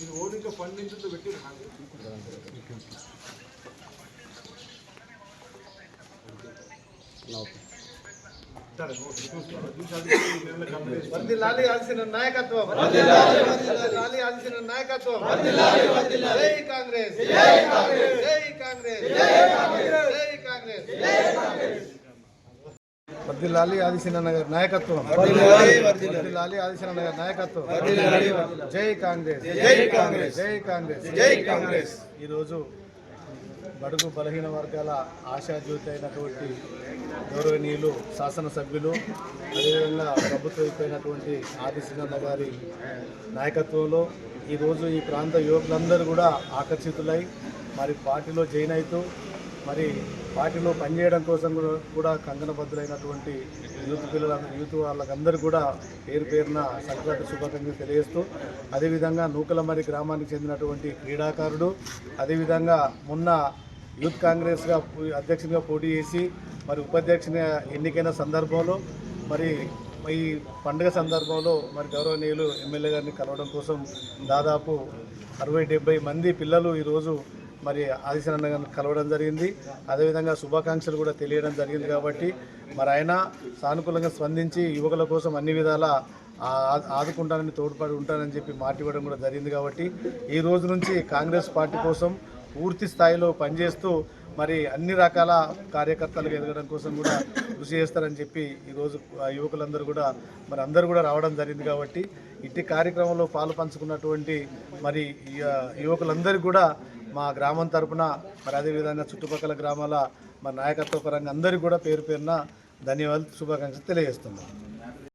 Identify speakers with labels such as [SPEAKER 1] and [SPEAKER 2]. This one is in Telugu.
[SPEAKER 1] ಇದು ಓಡಿಕ ಫಂಡ್ ಇಂದ
[SPEAKER 2] ಬಿಟ್ಟಿದ್ದು ಹಾಗೆ ಲಾಲಿ ಆಲಿಸಿನ ನಾಯಕತ್ವ ಲಾಲಿ ಆಲಿಸಿನ ನಾಯಕತ್ವ ಜೈ ಕಾಂಗ್ರೆಸ್ ಜೈ ಕಾಂಗ್ರೆಸ್ ಜೈ ಕಾಂಗ್ರೆಸ್ వర్ధిల్లాలి ఆదిశీన నగర్ నాయకత్వం. వర్ధిల్లాలి ఆదిశీన నగర్ నాయకత్వం. జై కాంగ్రెస్. జై కాంగ్రెస్. జై కాంగ్రెస్. జై కాంగ్రెస్. ఈరోజు బడుగు బలహీన వర్గాల ఆశాజ్యోతి అయినటువంటి గౌరవనీయులు శాసనసభ్యులు అదేవిధంగా ప్రభుత్వం అయిపోయినటువంటి ఆదిశీనన్న గారి నాయకత్వంలో ఈరోజు ఈ ప్రాంత యువకులందరూ కూడా ఆకర్షితులై మరి పార్టీలో జాయిన్ అవుతూ మరి పార్టీలో పనిచేయడం కోసం కూడా కూడా కంకణబద్ధులైనటువంటి యూత్ పిల్లల యూత్ వాళ్ళకందరూ కూడా పేరు పేరున సంక్రాంతి శుభాకాంక్షలు తెలియజేస్తూ అదేవిధంగా నూకలమరి గ్రామానికి చెందినటువంటి క్రీడాకారుడు అదేవిధంగా మొన్న యూత్ కాంగ్రెస్గా అధ్యక్షునిగా పోటీ చేసి మరి ఉపాధ్యక్షునిగా ఎన్నికైన సందర్భంలో మరి ఈ పండుగ సందర్భంలో మరి గౌరవనీయులు ఎమ్మెల్యే గారిని కలవడం కోసం దాదాపు అరవై డెబ్బై మంది పిల్లలు ఈరోజు మరి ఆదిశనన్న గారిని కలవడం జరిగింది. అదేవిధంగా శుభాకాంక్షలు కూడా తెలియడం జరిగింది కాబట్టి మరి ఆయన సానుకూలంగా స్పందించి యువకుల కోసం అన్ని విధాల ఆదుకుంటానని తోడ్పడి ఉంటానని చెప్పి మాటివ్వడం కూడా జరిగింది కాబట్టి ఈ రోజు నుంచి కాంగ్రెస్ పార్టీ కోసం పూర్తి స్థాయిలో పనిచేస్తూ మరి అన్ని రకాల కార్యకర్తలకు ఎదగడం కోసం కూడా కృషి చేస్తారని చెప్పి ఈరోజు ఆ యువకులందరూ కూడా మరి అందరూ కూడా రావడం జరిగింది కాబట్టి ఇట్టి కార్యక్రమంలో పాలు పంచుకున్నటువంటి మరి ఈ, యువకులందరికీ కూడా మా గ్రామం తరపున మరి అదేవిధంగా చుట్టుపక్కల గ్రామాల మా నాయకత్వ పరంగా అందరికీ కూడా పేరు పేరున ధన్యవాదాలు శుభాకాంక్షలు తెలియజేస్తున్నాను